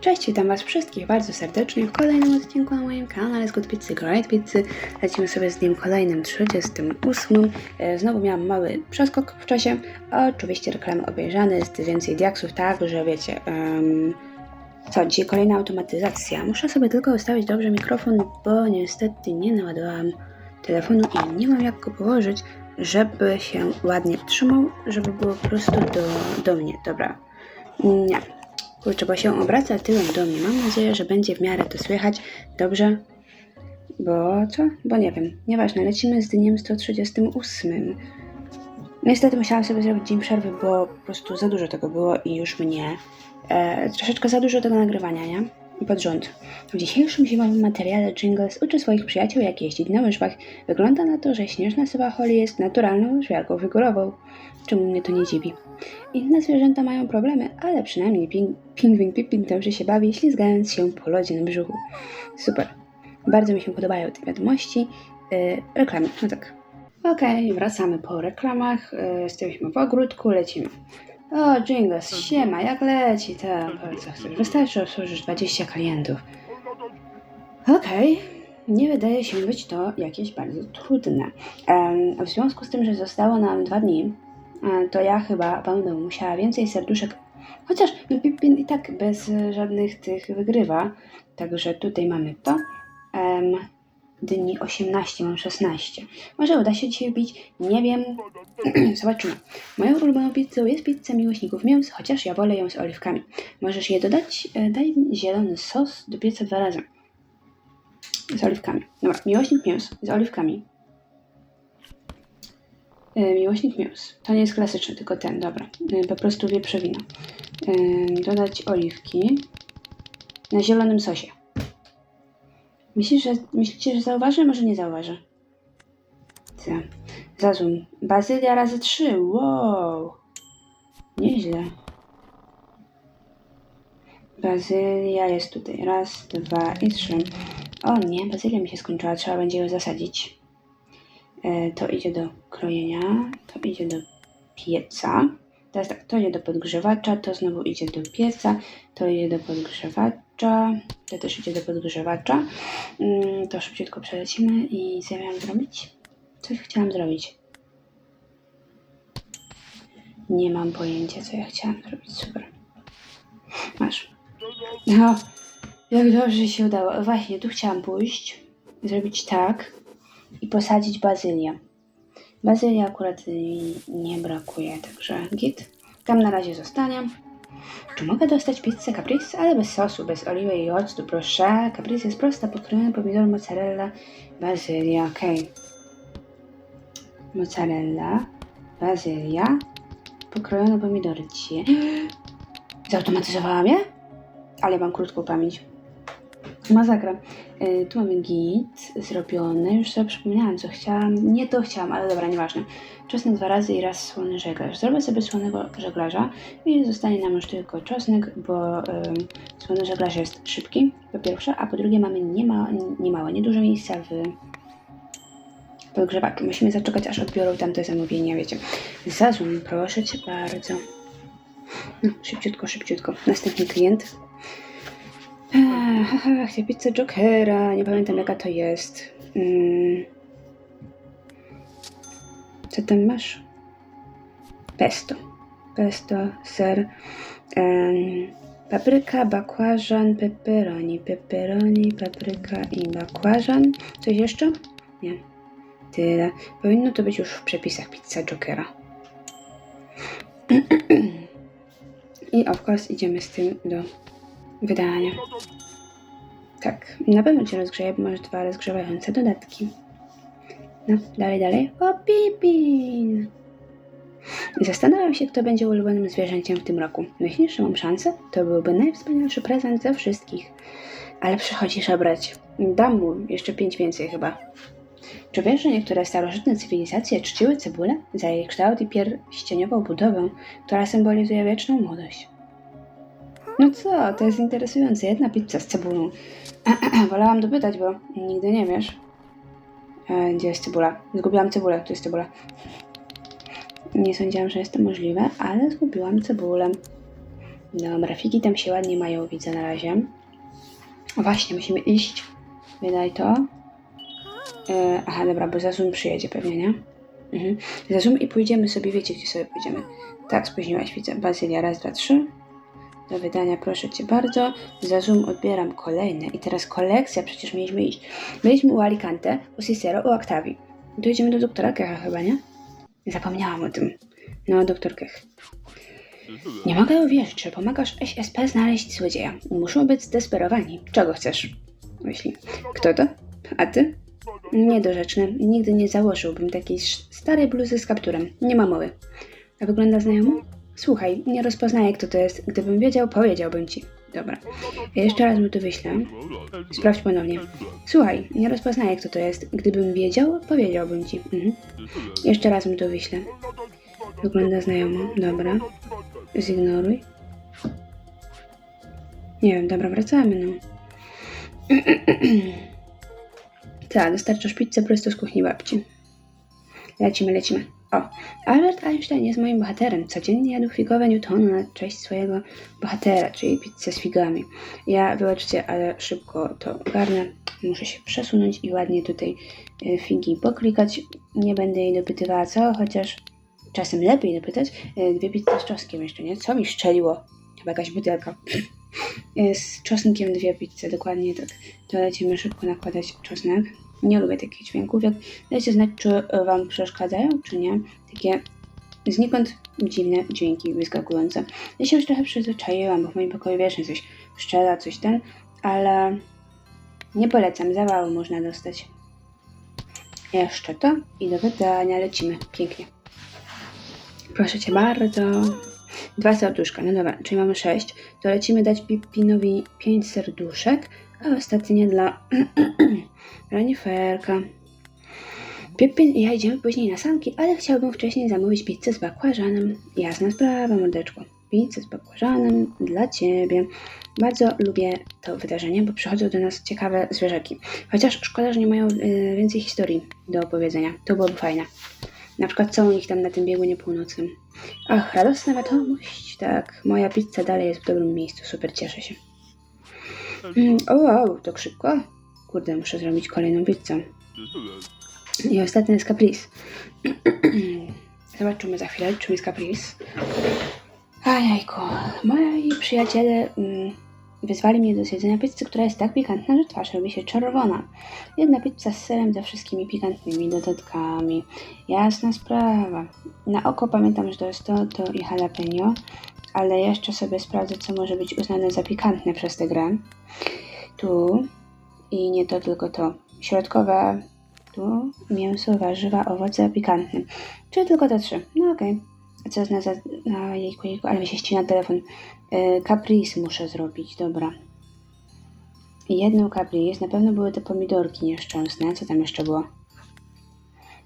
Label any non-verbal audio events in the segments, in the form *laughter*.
Cześć, witam Was wszystkich bardzo serdecznie w kolejnym odcinku na moim kanale z Good Pizzy Great Pizzy. Lecimy sobie z dniem kolejnym, 38. E, Znowu miałam mały przeskok w czasie. Oczywiście reklamy obejrzane, jest więcej diaksów, tak, że wiecie... em, co, dzisiaj kolejna automatyzacja. Muszę sobie tylko ustawić dobrze mikrofon, bo niestety nie naładowałam telefonu i nie mam jak go położyć, żeby się ładnie trzymał, żeby było po prostu do, do mnie. Dobra. Nie. Kurczę, bo się obraca tyłem do mnie. Mam nadzieję, że będzie w miarę to słychać. Dobrze. Bo co? Bo nie wiem. Nieważne, lecimy z dniem 138. Niestety musiałam sobie zrobić dzień przerwy, bo po prostu za dużo tego było i już mnie e, troszeczkę za dużo tego nagrywania, nie? I pod rząd. W dzisiejszym zimowym materiale Jingles uczy swoich przyjaciół, jak jeździć na łyżwach. Wygląda na to, że śnieżna sowa Holly jest naturalną łyżwiarką figurową. Czemu mnie to nie dziwi? Inne zwierzęta mają problemy, ale przynajmniej ping- pingwin Pippin dobrze się bawi, ślizgając się po lodzie na brzuchu. Super. Bardzo mi się podobają te wiadomości. Yy, reklamy, no tak. Okej, wracamy po reklamach. Yy, jesteśmy w ogródku, lecimy. O, Jingles, siema, jak leci? Tak, bardzo chcesz. Wystarczy obsłużyć 20 klientów. Okej, nie wydaje się być to jakieś bardzo trudne. W związku z tym, że zostało nam dwa dni, e, to ja chyba będę musiała więcej serduszek. Chociaż no, Pippin i tak bez żadnych tych wygrywa. Także tutaj mamy to. Dni 18, mam 16. Może uda się dzisiaj bić? Nie wiem. *clears throat* Zobaczymy. Moją ulubioną pizzą jest pizza miłośników mięs, chociaż ja wolę ją z oliwkami. Możesz je dodać? E, Daj zielony sos do pieca dwa razy. Z oliwkami. Dobra, miłośnik mięs z oliwkami. E, miłośnik mięs. To nie jest klasyczny, tylko ten, dobra. E, po prostu wieprzowina. Dodać oliwki na zielonym sosie. Myślisz, że, myślicie, że zauważy? Może nie zauważy. Co? Zazum. Bazylia razy trzy. Wow. Nieźle. Bazylia jest tutaj. Raz, dwa i trzy. O nie, bazylia mi się skończyła. Trzeba będzie ją zasadzić. E, to idzie do krojenia. To idzie do pieca. Teraz tak, to idzie do podgrzewacza, to znowu idzie do pieca, to idzie do podgrzewacza, to też idzie do podgrzewacza. Mm, to szybciutko przelecimy i co ja miałam zrobić? Coś chciałam zrobić. Nie mam pojęcia, co ja chciałam zrobić. Super. Masz. No, jak dobrze się udało. Właśnie, tu chciałam pójść, zrobić tak i posadzić bazylię. Bazylii akurat y, nie brakuje, także git. Tam na razie zostanie. Czy mogę dostać pizzę caprese, ale bez sosu, bez oliwy i octu, proszę. Caprese jest prosta, pokrojony pomidor, mozzarella, bazylia, okej. Mozzarella, bazylia, pokrojone pomidory. Cie. *gasps* Zautomatyzowałam je? Ale mam krótką pamięć. Masakra. Y, tu mamy git zrobiony. Już sobie przypomniałam, co chciałam. Nie to chciałam, ale dobra, nieważne. Czosnek dwa razy i raz słony żeglarz. Zrobię sobie słonego żeglarza i zostanie nam już tylko czosnek, bo ym, słony żeglarz jest szybki, po pierwsze, a po drugie mamy nie, ma, nie małe, nieduże miejsca w podgrzewaczu. Musimy zaczekać, aż odbiorą tamte zamówienia, wiecie. Zazum, proszę Cię bardzo. No, szybciutko, szybciutko. Następny klient. Haha, chcę pizzę Jokera. Nie pamiętam jaka to jest. Mm. Co tam masz? Pesto. Pesto, ser. papryka, bakłażan, pepperoni. Pepperoni, papryka i bakłażan. Coś jeszcze? Nie. Tyle. Powinno to być już w przepisach pizza Jokera. *clears throat* I of course idziemy z tym do wydania. Tak, na pewno cię rozgrzeje, bo masz dwa rozgrzewające dodatki. No, dalej, dalej. O, Pipin! Zastanawiam się, kto będzie ulubionym zwierzęciem w tym roku. Myślisz, że mam szansę? To byłby najwspanialszy prezent ze wszystkich. Ale przychodzisz obrać. Dam mu jeszcze pięć więcej chyba. Czy wiesz, że niektóre starożytne cywilizacje czciły cebulę za jej kształt i pierścieniową budowę, która symbolizuje wieczną młodość? No co, to jest interesujące. Jedna pizza z cebulą. *clears throat* Wolałam dopytać, bo nigdy nie wiesz. E, gdzie jest cebula? Zgubiłam cebulę, tu jest cebula. Nie sądziłam, że jest to możliwe, ale zgubiłam cebulę. Dobra, figi tam się ładnie mają, widzę na razie. Właśnie, musimy iść. Wydaj to. E, aha, dobra, bo Zazum przyjedzie pewnie, nie? Mhm. Zazum i pójdziemy sobie, wiecie gdzie sobie pójdziemy. Tak, spóźniłaś, widzę. Bazylia, raz, dwa, trzy. Do wydania, proszę cię bardzo. Zazum odbieram kolejne. I teraz kolekcja, przecież mieliśmy iść. Byliśmy u Alicante, u Cicero, u Octavii. Tu idziemy do doktora Kecha chyba, nie? Zapomniałam o tym. No, doktor Kech. Nie mogę uwierzyć, że pomagasz SSP znaleźć złodzieja. Muszą być zdesperowani. Czego chcesz? Myśli. Kto to? A ty? Niedorzeczny. Nigdy nie założyłbym takiej starej bluzy z kapturem. Nie ma mowy. A wygląda znajomo? Słuchaj, nie rozpoznaję kto to jest. Gdybym wiedział, powiedziałbym ci. Dobra. Jeszcze raz mu to wyślę. Sprawdź ponownie. Słuchaj, nie rozpoznaję kto to jest. Gdybym wiedział, powiedziałbym ci. Mhm. Jeszcze raz mu to wyślę. Wygląda znajomo. Dobra. Zignoruj. Nie wiem, dobra, wracamy, no. *clears throat* tak, dostarczasz pizzę prosto z kuchni babci. Lecimy, lecimy. O, Albert Einstein jest moim bohaterem. Codziennie jadł figowe Newtony na cześć swojego bohatera, czyli pizzę z figami. Ja, wybaczcie, ale szybko to ogarnę. Muszę się przesunąć i ładnie tutaj y, figi poklikać. Nie będę jej dopytywała co, chociaż czasem lepiej dopytać. Y, Dwie pizze z czosnkiem jeszcze, nie? Co mi szczeliło? Chyba jakaś butelka. Y, Z czosnkiem dwie pizze, dokładnie tak. To lecimy szybko nakładać czosnek. Nie lubię takich dźwięków. Jak dajcie znać, czy Wam przeszkadzają, czy nie. Takie znikąd dziwne dźwięki wyskakujące. Ja się już trochę przyzwyczaiłam, bo w moim pokoju wiesz, coś szczela, coś ten, ale nie polecam, zawału można dostać. Jeszcze to i do wydania lecimy. Pięknie. Proszę Cię bardzo. Dwa serduszka, no dobra, czyli mamy sześć. To lecimy dać Pipinowi pięć serduszek, a ostatnie dla *clears throat* Reniferka. Pippin i ja idziemy później na sanki, ale chciałbym wcześniej zamówić pizzę z bakłażanem. Jasna sprawa, mordeczko. Pizzę z bakłażanem dla Ciebie. Bardzo lubię to wydarzenie, bo przychodzą do nas ciekawe zwierzaki. Chociaż szkoda, że nie mają y, więcej historii do opowiedzenia. To byłoby fajne. Na przykład co u nich tam na tym biegunie północnym. Ach, radosna wiadomość. Tak, moja pizza dalej jest w dobrym miejscu. Super, cieszę się. Mm, o, wow, tak szybko? Kurde, muszę zrobić kolejną pizzę. I ostatni jest Caprice. *clears throat* Zobaczymy za chwilę, czym jest Caprice. Ajajku, moi przyjaciele mm, wyzwali mnie do zjedzenia pizzy, która jest tak pikantna, że twarz robi się czerwona. Jedna pizza z serem ze wszystkimi pikantnymi dodatkami. Jasna sprawa. Na oko pamiętam, że to jest to, to i jalapeno, ale jeszcze sobie sprawdzę, co może być uznane za pikantne przez tę grę. Tu i nie to, tylko to. Środkowe tu mięso, warzywa, owoce, pikantne. Czyli tylko te trzy. No okej. A co jest na, za... na jejku, jejku, ale mi się ścina telefon. Yy, caprice muszę zrobić, dobra. Jedną caprice, na pewno były te pomidorki nieszczęsne. Co tam jeszcze było?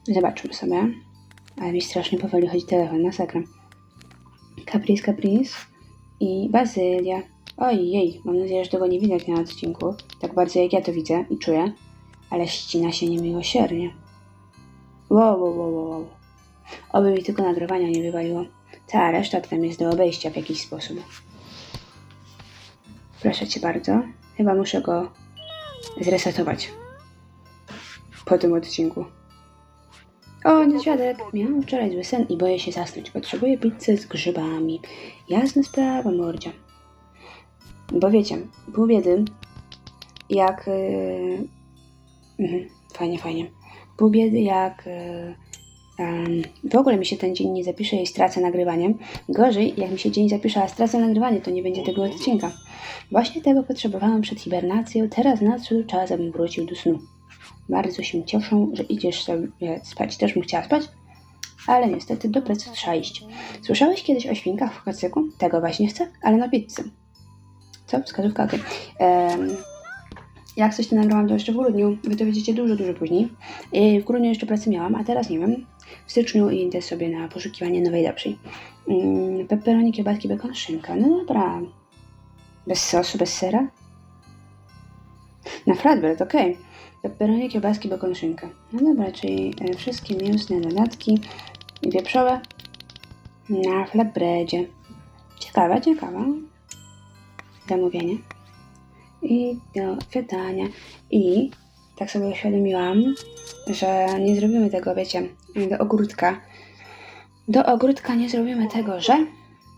Zobaczmy sobie. Ale mi strasznie powoli chodzi telefon, masakra. Caprice, caprice i bazylia. Ojej, mam nadzieję, że tego nie widać na odcinku. Tak bardzo jak ja to widzę i czuję. Ale ścina się niemiłosiernie. Wow, wow, wow, wow. Oby mi tylko nagrywania nie wywaliło. Cała reszta tam jest do obejścia w jakiś sposób. Proszę cię bardzo. Chyba muszę go zresetować. Po tym odcinku. O, niedźwiadek! Miałam wczoraj zły sen i boję się zasnąć. Potrzebuję pizzy z grzybami. Jasna sprawa, mordzia. Bo wiecie, pół biedy, jak... Yy... Fajnie, fajnie. Pół biedy, jak... Yy... w ogóle mi się ten dzień nie zapisze i stracę nagrywanie. Gorzej, jak mi się dzień zapisze, a stracę nagrywanie, to nie będzie tego odcinka. Właśnie tego potrzebowałam przed hibernacją. Teraz nadszedł czas, abym wrócił do snu. Bardzo się cieszę, że idziesz sobie spać. Też bym chciała spać, ale niestety do pracy trzeba iść. Słyszałeś kiedyś o świnkach w kacyku? Tego właśnie chcę, ale na pizzy. Co? Wskazówka, okej. Em, Jak coś to nagrałam, to jeszcze w grudniu. Wy to widzicie dużo, dużo później. I w grudniu jeszcze pracy miałam, a teraz nie wiem. W styczniu idę sobie na poszukiwanie nowej, lepszej. Mm, Pepperoni, kiełbaski, bekon, szynka. No dobra. Bez sosu, bez sera? Na flatbread, okej. Pepperoni, kiełbaski, bekon, szynka. No dobra, czyli e, wszystkie mięsne dodatki wieprzowe na flatbreadzie. Ciekawe, ciekawe. zamówienie i do wydania. I tak sobie uświadomiłam, że nie zrobimy tego, wiecie, do ogródka. Do ogródka nie zrobimy tego, że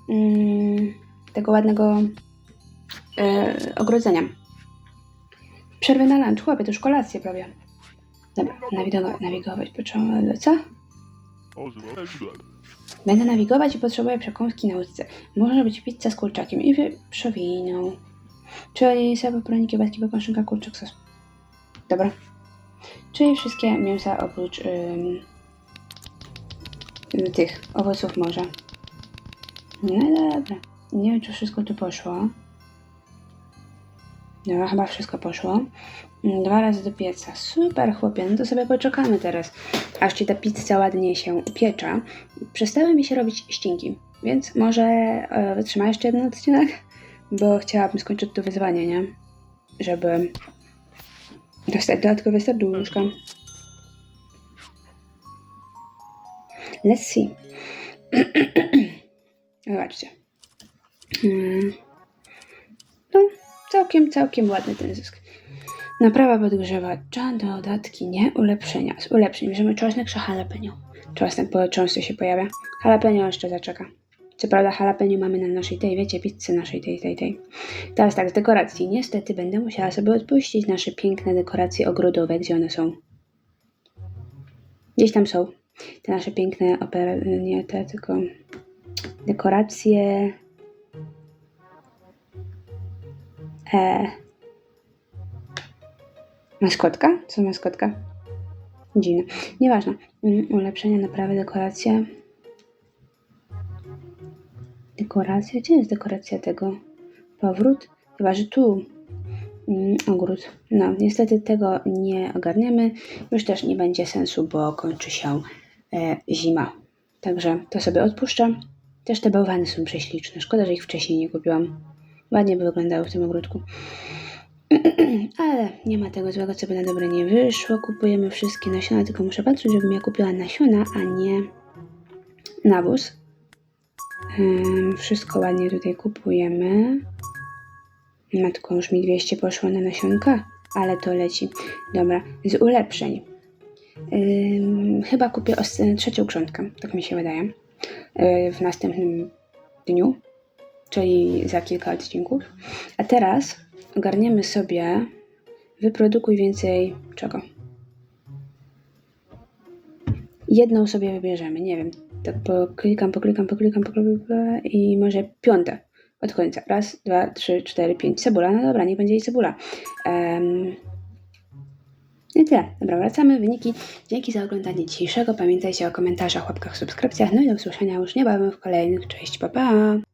mm, tego ładnego e, ogrodzenia. Przerwę na lunch, chłopie, to już kolację prawie. Dobra, nawigować, nawigować potrzebuję, co? Będę nawigować i potrzebuję przekąski na łódce. Może być pizza z kurczakiem i wieprzowiną. Czyli sebo, proniki, kiełbaski, bekon, szynka, kurczak, sos. Dobra. Czyli wszystkie mięsa oprócz ym, tych owoców morza. No dobra. Nie wiem, czy wszystko tu poszło. Dobra, chyba wszystko poszło. Mm, Dwa razy do pieca. Super, chłopie. No to sobie poczekamy teraz, aż ci ta pizza ładnie się upiecza. Przestały mi się robić ścinki, więc może e, wytrzyma jeszcze jeden odcinek, bo chciałabym skończyć to wyzwanie, nie? Żeby dostać dodatkowe serduszka. Let's see. *clears throat* Zobaczcie. Mm. No, całkiem, całkiem ładny ten zysk. Naprawa podgrzewacza, dodatki nie, ulepszenia. Z ulepszeń bierzemy czosnek czy jalapeno. Czosnek bo często się pojawia. Jalapeno jeszcze zaczeka. Co prawda jalapeno mamy na naszej tej, wiecie, pizzy naszej tej, tej, tej. Teraz tak, z dekoracji. Niestety będę musiała sobie odpuścić nasze piękne dekoracje ogrodowe. Gdzie one są? Gdzieś tam są. Te nasze piękne opera... nie te, tylko dekoracje... E... Maskotka? Co maskotka? Dziwne. Nieważne. Mm, Ulepszenia, naprawy, dekoracje. Dekoracja? Gdzie jest dekoracja tego? Powrót? Chyba, że tu. Mm, ogród. No, niestety tego nie ogarniemy. Już też nie będzie sensu, bo kończy się zima. Także to sobie odpuszczam. Też te bałwany są prześliczne. Szkoda, że ich wcześniej nie kupiłam. Ładnie by wyglądały w tym ogródku. *clears throat* Ale nie ma tego złego, co by na dobre nie wyszło. Kupujemy wszystkie nasiona, tylko muszę patrzeć, żebym ja kupiła nasiona, a nie nawóz. Wszystko ładnie tutaj kupujemy. Matko, już mi 200 poszło na nasionka, ale to leci. Dobra, z ulepszeń. Chyba kupię trzecią grządkę, tak mi się wydaje, yy, w następnym dniu, czyli za kilka odcinków. A teraz ogarniemy sobie wyprodukuj więcej czego. Jedną sobie wybierzemy, nie wiem, tak poklikam, poklikam, poklikam, poklikam i może piąte od końca. Raz, dwa, trzy, cztery, pięć. Cebula, no dobra, niech będzie i cebula. Um, i tyle. Dobra, wracamy. Wyniki. Dzięki za oglądanie dzisiejszego. Pamiętajcie o komentarzach, łapkach, subskrypcjach. No i do usłyszenia już niebawem w kolejnych. Cześć, pa pa!